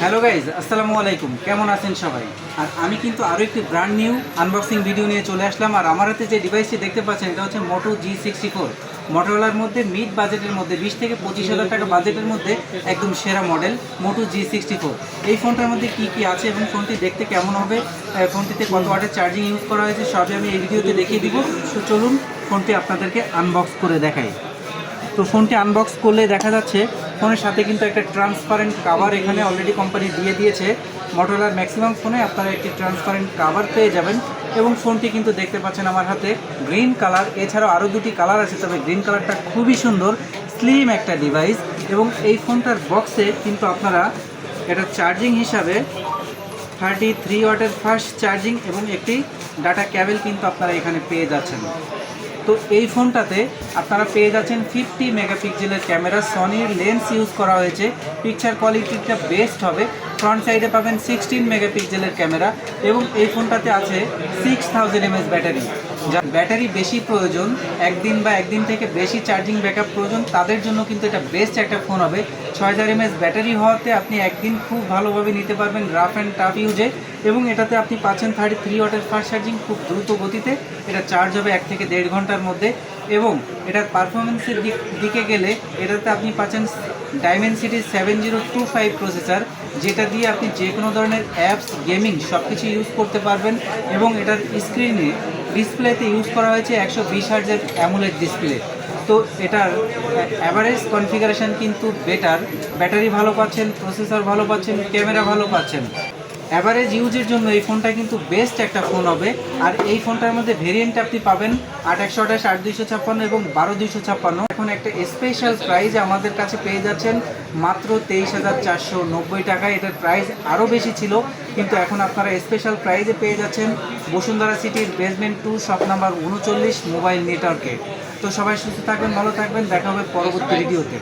Hello guys আসসালামু আলাইকুম। কেমন আছেন সবাই? আর আমি কিন্তু আরও একটি ব্র্যান্ড নিউ আনবক্সিং ভিডিও নিয়ে চলে আসলাম। আর আমার হাতে যে ডিভাইসটি দেখতে পাচ্ছেন, এটা হচ্ছে মোটো জি সিক্সটি ফোর মোটোলার মধ্যে মিড বাজেটের মধ্যে, বিশ থেকে পঁচিশ হাজার টাকা বাজেটের মধ্যে একদম সেরা model Moto G sixty four এই ফোনটার মধ্যে কী কী আছে এবং ফোনটি দেখতে কেমন হবে? ফোনটিতে কত ওয়াটের চার্জিং ইউজ করা হয়েছে, সবই আমি এই ভিডিওতে দেখিয়ে দিব। তো চলুন, ফোনটি আপনাদেরকে আনবক্স করে দেখাই। তো ফোনটি আনবক্স করলে দেখা যাচ্ছে ফোনের সাথে কিন্তু একটা ট্রান্সপারেন্ট কাভার এখানে অলরেডি কোম্পানি দিয়ে দিয়েছে। মোটরলার ম্যাক্সিমাম ফোনে আপনারা একটি ট্রান্সপারেন্ট কাভার পেয়ে যাবেন এবং ফোনটি কিন্তু দেখতে পাচ্ছেন আমার হাতে গ্রিন কালার এছাড়াও আরও দুটি কালার আছে, তবে গ্রিন কালারটা খুবই সুন্দর স্লিম একটা ডিভাইস এবং এই ফোনটার বক্সে কিন্তু আপনারা এটা চার্জিং হিসাবে থার্টি থ্রি ওয়াটের ফাস্ট চার্জিং এবং একটি ডাটা ক্যাবেল কিন্তু আপনারা এখানে পেয়ে যাচ্ছেন। তো এই ফোনটাতে আপনারা পেয়ে যাচ্ছেন ফিফটি মেগাপিক্সেলের ক্যামেরা সনির লেন্স ইউজ করা হয়েছে। পিকচার কোয়ালিটিটা বেস্ট হবে। ফ্রন্ট সাইডে পাবেন সিক্সটিন মেগাপিক্সেলের ক্যামেরা এবং এই ফোনটাতে আছে সিক্স থাউজেন্ড এমএস ব্যাটারি যা ব্যাটারি বেশি প্রয়োজন, একদিন বা একদিন থেকে বেশি চার্জিং ব্যাকআপ প্রয়োজন, তাদের জন্য কিন্তু এটা বেস্ট একটা ফোন হবে। ছয় হাজার এমএস ব্যাটারি হওয়াতে আপনি একদিন খুব ভালোভাবে নিতে পারবেন রাফ অ্যান্ড টাফ ইউজে এবং এটাতে আপনি পাচ্ছেন থার্টি থ্রি ওয়াটের ফাস্ট চার্জিং খুব দ্রুত গতিতে। এটা চার্জ হবে এক থেকে দেড় ঘণ্টার মধ্যে এবং এটার পারফরমেন্সের দিক দিকে গেলে এটাতে আপনি পাচ্ছেন Dimensity seven zero two five processor যেটা দিয়ে আপনি যে কোনো ধরনের অ্যাপস গেমিং সব কিছু ইউজ করতে পারবেন এবং এটার স্ক্রিনে ডিসপ্লেতে ইউজ করা হয়েছে একশো বিশ হার্জের অ্যামুলেট ডিসপ্লে তো এটার অ্যাভারেজ কনফিগারেশন কিন্তু বেটার ব্যাটারি ভালো পাচ্ছেন প্রসেসর ভালো পাচ্ছেন ক্যামেরা ভালো পাচ্ছেন। অ্যাভারেজ ইউজের জন্য এই ফোনটা কিন্তু বেস্ট একটা ফোন হবে। আর এই ফোনটার মধ্যে ভেরিয়েন্ট আপনি পাবেন আট একশো আঠাশ আট দুইশো ছাপ্পান্ন এবং বারো দুইশো ছাপ্পান্ন। এখন একটা স্পেশাল প্রাইজ আমাদের কাছে পেয়ে যাচ্ছেন মাত্র তেইশ হাজার চারশো নব্বই টাকায়। এটার প্রাইস আরও বেশি ছিল কিন্তু এখন আপনারা স্পেশাল প্রাইজে পেয়ে যাচ্ছেন বসুন্ধরা সিটির বেসমেন্ট টু শপ নাম্বার উনচল্লিশ মোবাইল নেটওয়ার্কে তো সবাই সুস্থ থাকবেন ভালো থাকবেন দেখা হবে পরবর্তী ভিডিওতে